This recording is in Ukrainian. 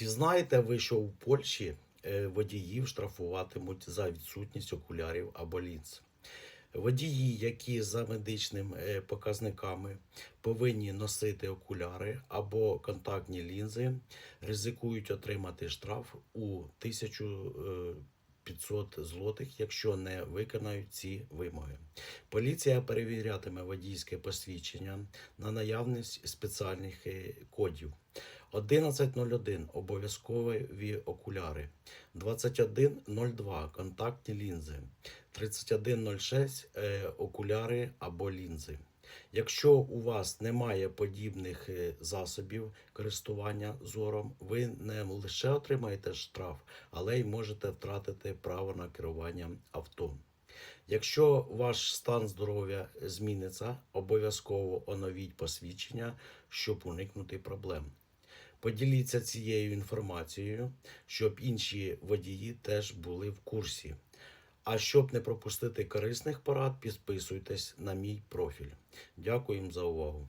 Чи знаєте ви, що в Польщі е, водіїв штрафуватимуть за відсутність окулярів або лінз? Водії, які за медичними е, показниками повинні носити окуляри або контактні лінзи, ризикують отримати штраф у 1500 злотих, якщо не виконають ці вимоги. Поліція перевірятиме водійське посвідчення на наявність спеціальних е, кодів. 11.01 обов'язкові окуляри, 21.02 контактні лінзи, 31.06 е, окуляри або лінзи. Якщо у вас немає подібних е, засобів користування зором, ви не лише отримаєте штраф, але й можете втратити право на керування авто. Якщо ваш стан здоров'я зміниться, обов'язково оновіть посвідчення, щоб уникнути проблем. Поділіться цією інформацією, щоб інші водії теж були в курсі. А щоб не пропустити корисних порад, підписуйтесь на мій профіль. Дякую за увагу.